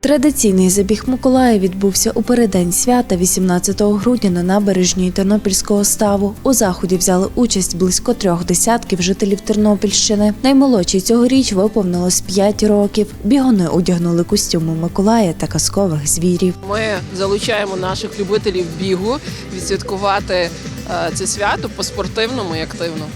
Традиційний забіг Миколая відбувся у переддень свята 18 грудня на набережній Тернопільського ставу. У заході взяли участь близько трьох десятків жителів Тернопільщини. Наймолодшій цьогоріч виповнилось 5 років. Бігуни одягнули костюми Миколая та казкових звірів. Ми залучаємо наших любителів бігу відсвяткувати е, це свято по-спортивному і активно,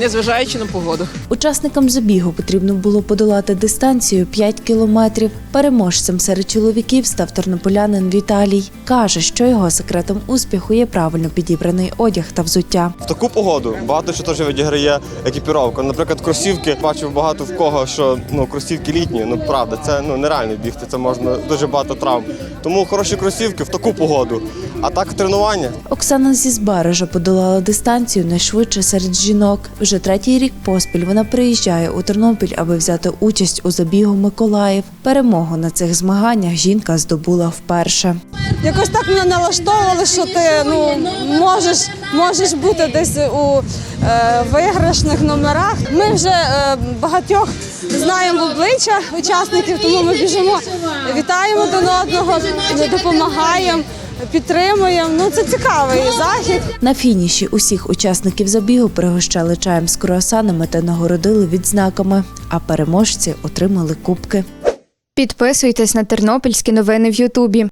незважаючи на погоду. Учасникам забігу потрібно було подолати дистанцію 5 кілометрів. Переможцем серед чоловіків став тернополянин Віталій. Каже, що його секретом успіху є правильно підібраний одяг та взуття. В таку погоду багато що теж відіграє екіпіровка. Наприклад, кросівки бачив багато в кого, що ну кросівки літні. Ну правда, це ну нереально бігти. Це можна дуже багато травм. Тому хороші кросівки в таку погоду. А так тренування Оксана зі Збаража подолала дистанцію найшвидше серед жінок. Вже третій рік поспіль вона приїжджає у Тернопіль, аби взяти участь у забігу Миколаїв. Перемогу на цих змаганнях жінка здобула вперше. якось так мене налаштовували, що ти ну можеш, можеш бути десь у е, виграшних номерах. Ми вже е, багатьох знаємо в обличчя учасників, тому ми біжимо, вітаємо один одного, допомагаємо, підтримуємо. Ну це цікавий захід. На фініші усіх учасників забігу пригощали чаєм з круасанами та нагородили відзнаками, а переможці отримали кубки. Підписуйтесь на тернопільські новини в Ютубі.